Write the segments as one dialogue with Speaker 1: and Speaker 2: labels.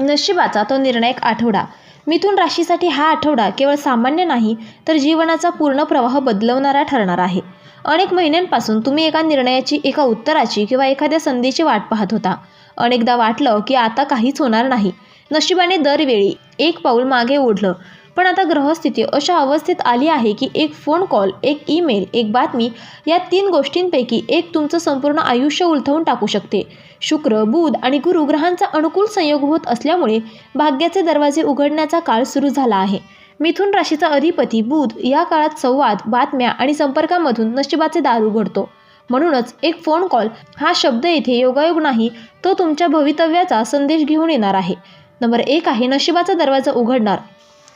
Speaker 1: नशिबाचा तो निर्णायक आठवडा. मिथून राशीसाठी हा आठवडा केवळ सामान्य नाही तर जीवनाचा पूर्ण प्रवाह बदलवणारा ठरणार आहे. अनेक महिन्यांपासून तुम्ही एका निर्णयाची एका उत्तराची किंवा एखाद्या संधीची वाट पाहत होता. अनेकदा वाटलं की आता काहीच होणार नाही. नशिबाने दरवेळी एक पाऊल मागे ओढलं. पण आता ग्रहस्थिती अशा अवस्थेत आली आहे की एक फोन कॉल एक ईमेल एक बातमी या तीन गोष्टींपैकी एक तुमचं संपूर्ण आयुष्य उलथवून टाकू शकते. शुक्र बुध आणि गुरु ग्रहांचा अनुकूल संयोग होत असल्यामुळे भाग्याचे दरवाजे उघडण्याचा काळ सुरू झाला आहे. मिथुन राशीचा अधिपती बुध या काळात संवाद बातम्या आणि संपर्कामधून नशिबाचे दार उघडतो. म्हणूनच एक फोन कॉल हा शब्द येथे योगायोग नाही तो तुमच्या भवितव्याचा संदेश घेऊन येणार आहे. नंबर एक आहे नशिबाचा दरवाजा उघडणार.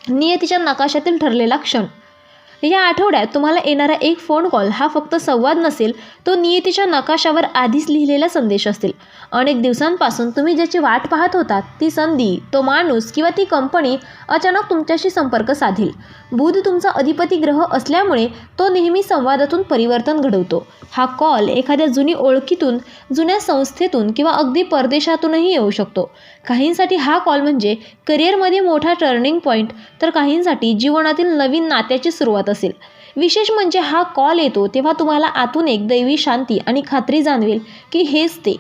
Speaker 1: नियतीच्या नकाशातील ठरलेला क्षण. या आठवड्यात तुम्हाला येणारा एक फोन कॉल हा फक्त संवाद नसेल तो नियतीच्या नकाशावर आधीच लिहिलेला संदेश असेल अनेक दिवसांपासून तुम्ही ज्याची वाट पाहत होता ती संधी तो माणूस किंवा ती कंपनी अचानक तुमच्याशी संपर्क साधेल. बुध तुमचा अधिपती ग्रह असल्यामुळे तो नेहमी संवादातून परिवर्तन घडवतो. हा कॉल एखाद्या जुनी ओळखीतून जुन्या संस्थेतून किंवा अगदी परदेशातूनही येऊ शकतो. काहींसाठी हा कॉल म्हणजे करिअरमध्ये मोठा टर्निंग पॉईंट तर काहींसाठी जीवनातील नवीन नात्याची सुरुवात असेल. विशेष म्हणजे हा कॉल येतो तेव्हा तुम्हाला आतून एक दैवी शांती आणि खात्री जाणवेल की हेच ते.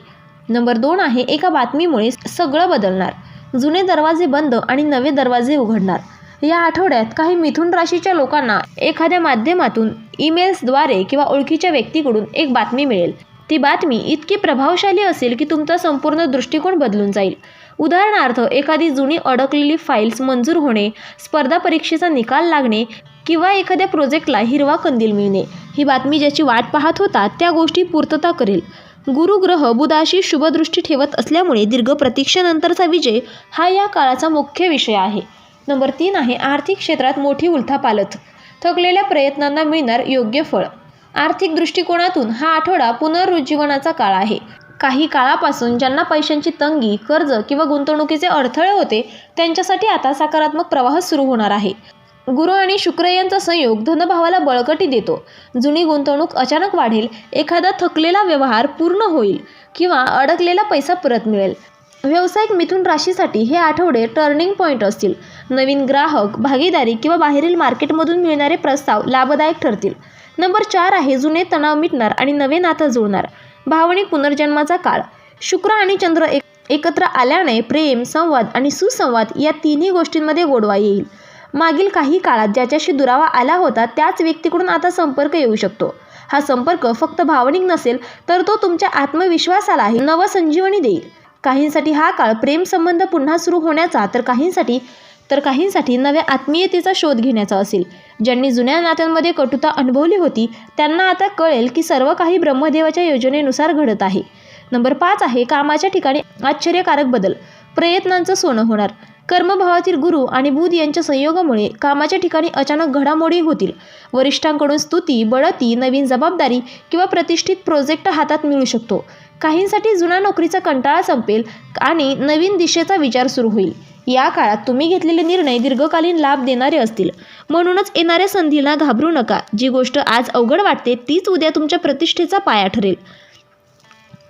Speaker 1: नंबर दोन आहे एका बातमीमुळे सगळं बदलणार. जुने दरवाजे बंद आणि नवे दरवाजे उघडणार. या आठवड्यात काही मिथुन राशीच्या लोकांना एखाद्या माध्यमातून ईमेल्सद्वारे किंवा ओळखीच्या व्यक्तीकडून एक बातमी मिळेल. ती बातमी इतकी प्रभावशाली असेल की तुमचा संपूर्ण दृष्टिकोन बदलून जाईल. उदाहरणार्थ एखादी जुनी अडकलेली फाईल्स मंजूर होणे स्पर्धा परीक्षेचा निकाल लागणे किंवा एखाद्या प्रोजेक्टला हिरवा कंदील मिळणे. ही बातमी ज्याची वाट पाहत होता त्या गोष्टी पूर्तता करेल. गुरुग्रह बुधाशी शुभदृष्टी ठेवत असल्यामुळे दीर्घ प्रतीक्षेनंतरचा विजय हा या काळाचा मुख्य विषय आहे. नंबर तीन आहे आर्थिक क्षेत्रात मोठी उलथापालथ. थकलेल्या प्रयत्नांना मिळणार योग्य फळ. आर्थिक दृष्टिकोनातून हा आठवडा पुनरुज्जीवनाचा काळ आहे. काही काळापासून ज्यांना पैशांची तंगी कर्ज किंवा गुंतवणुकीचे अडथळे होते त्यांच्यासाठी आता सकारात्मक प्रवाह सुरू होणार आहे. गुरु आणि शुक्र यांचा संयोग धनभावाला बळकटी देतो. जुनी गुंतवणूक अचानक वाढेल एखादा थकलेला व्यवहार पूर्ण होईल किंवा अडकलेला पैसा परत मिळेल. व्यावसायिक मिथुन राशीसाठी हे आठवडे टर्निंग पॉईंट असतील. नवीन ग्राहक भागीदारी किंवा बाहेरील मार्केटमधून मिळणारे प्रस्ताव लाभदायक ठरतील. नंबर चार आहे जुने तणाव मिटणार आणि नवे नातं जुळणार. भावनिक पुनर्जन्माचा काळ. शुक्र आणि चंद्र एक एकत्र आल्याने प्रेम संवाद आणि सुसंवाद या तिन्ही गोष्टींमध्ये गोडवा येईल. मागील काही काळात ज्याच्याशी दुरावा आला होता त्याच व्यक्तीकडून आता संपर्क येऊ शकतो. हा संपर्क फक्त भावनिक नसेल तर तो तुमच्या आत्मविश्वासालाही नवसंजीवनी देईल. काहींसाठी हा काळ प्रेमसंबंध पुन्हा सुरू होण्याचा तर काहींसाठी तर काहींसाठी नव्या आत्मीयतेचा शोध घेण्याचा असेल. ज्यांनी जुन्या नात्यांमध्ये कटुता अनुभवली होती त्यांना आता कळेल की सर्व काही ब्रह्मदेवाच्या योजनेनुसार घडत आहे. नंबर पाच आहे कामाच्या ठिकाणी आश्चर्यकारक बदल. प्रयत्नांचं सोनं होणार. कर्मभावातील गुरु आणि बुध यांच्या संयोगामुळे कामाच्या ठिकाणी अचानक घडामोडी होतील. वरिष्ठांकडून स्तुती बढती नवीन जबाबदारी किंवा प्रतिष्ठित प्रोजेक्ट हातात मिळू शकतो. काहींसाठी जुन्या नोकरीचा कंटाळा संपेल आणि नवीन दिशेचा विचार सुरू होईल. या काळात तुम्ही घेतलेले निर्णय दीर्घकालीन लाभ देणारे असतील. म्हणूनच येणाऱ्या संधीला घाबरू नका. जी गोष्ट आज अवघड वाटते तीच उद्या तुमच्या प्रतिष्ठेचा पाया ठरेल.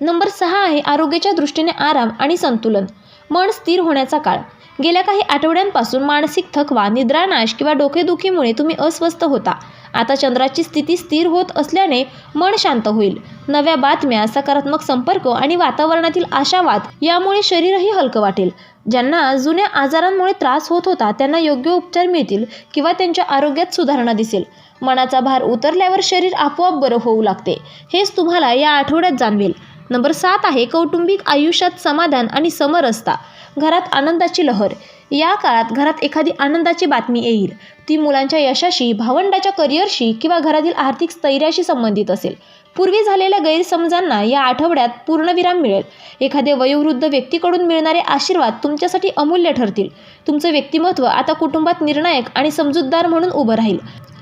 Speaker 1: नंबर सहा आहे आरोग्याच्या दृष्टीने आराम आणि संतुलन. मन स्थिर होण्याचा काळ. गेल्या काही आठवड्यांपासून मानसिक थकवा निद्रानाश किंवा डोकेदुखीमुळे तुम्ही अस्वस्थ होता. आता चंद्राची स्थिती स्थिर होत असल्याने मन शांत होईल. नव्या बातम्या सकारात्मक संपर्क आणि वातावरणातील आशावाद यामुळे शरीरही हलकं वाटेल. ज्यांना जुन्या आजारांमुळे त्रास होत होता त्यांना योग्य उपचार मिळतील किंवा त्यांच्या आरोग्यात सुधारणा दिसेल. मनाचा भार उतरल्यावर शरीर आपोआप बरं होऊ लागते. हेच तुम्हाला या आठवड्यात जाणवेल. नंबर सात आहे कौटुंबिक आयुष्यात समाधान आणि समरसता. घरात आनंदाची लहर. या काळात घरात एखादी आनंदाची बातमी येईल. ती मुलांच्या यशाशी भावंडाच्या करिअरशी किंवा घरातील आर्थिक स्थैर्याशी संबंधित असेल. पूर्वी झालेल्या गैरसमजांना या आठवड्यात पूर्णविराम मिळेल. एखाद्या वयोवृद्ध व्यक्तीकडून मिळणारे आशीर्वाद तुमच्यासाठी अमूल्य ठरतील. तुमचं व्यक्तिमत्व आता कुटुंबात निर्णायक आणि समजूतदार म्हणून उभं राहील.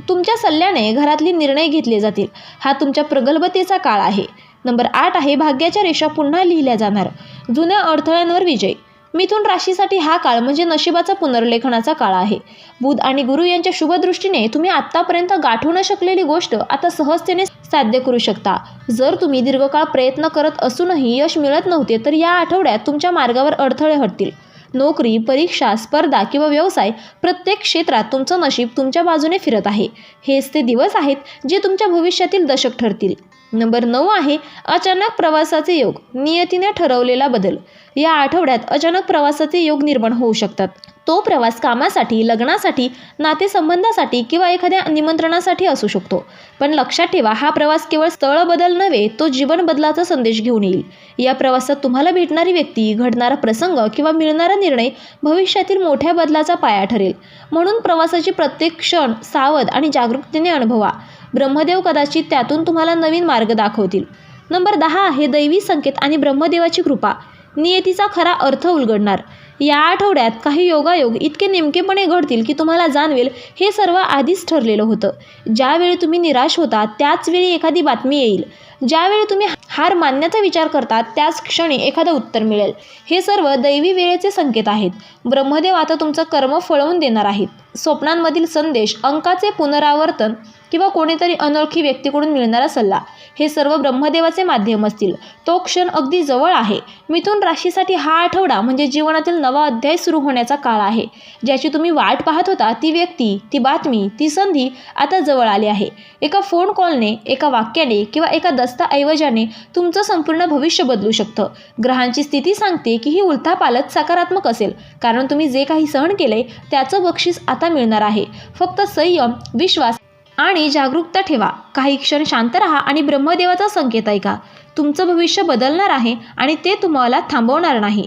Speaker 1: तुमच्या सल्ल्याने घरातली निर्णय घेतले जातील. हा तुमच्या प्रगल्भतेचा काळ आहे. नंबर आठ आहे भाग्याच्या रेषा पुन्हा लिहिल्या जाणार. जुन्या अडथळ्यांवर विजय. मिथुन राशीसाठी हा काळ म्हणजे नशिबाचा पुनर्लेखनाचा काळ आहे. बुध आणि गुरु यांच्या शुभदृष्टीने तुम्ही आत्तापर्यंत गाठू न शकलेली गोष्ट आता सहजतेने साध्य करू शकता. जर तुम्ही दीर्घकाळ प्रयत्न करत असूनही यश मिळत नव्हते तर या आठवड्यात तुमच्या मार्गावर अडथळे हटतील. नोकरी परीक्षा स्पर्धा किंवा व्यवसाय प्रत्येक क्षेत्रात तुमचं नशीब तुमच्या बाजूने फिरत आहे. हेच ते दिवस आहेत जे तुमच्या भविष्यातील दशक ठरतील. नंबर नऊ आहे अचानक प्रवासाचे योग नियतीने ठरवलेला बदल. या आठवड्यात अचानक प्रवासाचे योग निर्माण होऊ शकतात. तो प्रवास कामासाठी लग्नासाठी नातेसंबंधासाठी किंवा एखाद्या निमंत्रणासाठी असू शकतो. पण लक्षात ठेवा हा प्रवास केवळ स्थळ बदल नव्हे तो जीवन बदलाचा संदेश घेऊन येईल. या प्रवासात तुम्हाला भेटणारी व्यक्ती घडणारा प्रसंग किंवा मिळणारा निर्णय भविष्यातील मोठ्या बदलाचा पाया ठरेल. म्हणून प्रवासाची प्रत्येक क्षण सावध आणि जागरूकतेने अनुभवा. ब्रह्मदेव कदाचित त्यातून तुम्हाला नवीन मार्ग दाखवतील. नंबर दहा आहे दैवी संकेत आणि ब्रह्मदेवाची कृपा. नियतीचा खरा अर्थ उलगडणार. या आठवड्यात काही योगायोग इतके नेमकेपणे घडतील की तुम्हाला जाणवेल हे सर्व आधीच ठरलेलं होतं. ज्यावेळी तुम्ही निराश होता त्याचवेळी एखादी बातमी येईल. ज्यावेळी तुम्ही हार मानण्याचा विचार करता त्याच क्षणी एखादं उत्तर मिळेल. हे सर्व दैवी वेळेचे संकेत आहेत. ब्रह्मदेव आता तुमचं कर्म फळवून देणार आहेत. स्वप्नांमधील संदेश अंकाचे पुनरावर्तन किंवा कोणीतरी अनोळखी व्यक्तीकडून मिळणारा सल्ला हे सर्व ब्रह्मदेवाचे माध्यम असतील. तो क्षण अगदी जवळ आहे. मिथून राशीसाठी हा आठवडा म्हणजे जीवनातील नवा अध्याय सुरू होण्याचा काळ आहे. ज्याची तुम्ही वाट पाहत होता ती व्यक्ती ती बातमी ती संधी आता जवळ आली आहे. एका फोन कॉलने एका वाक्याने किंवा एका दस्तऐवजाने तुमचं संपूर्ण भविष्य बदलू शकतं. ग्रहांची स्थिती सांगते की ही उलथापालत सकारात्मक असेल. कारण तुम्ही जे काही सहन केले त्याचं बक्षीस आता मिळणार आहे. फक्त संयम विश्वास आणि जागरूकता ठेवा. काही क्षण शांत राहा आणि ब्रह्मदेवाचा संकेत ऐका. तुमचं भविष्य बदलणार आहे आणि ते तुम्हाला थांबवणार नाही.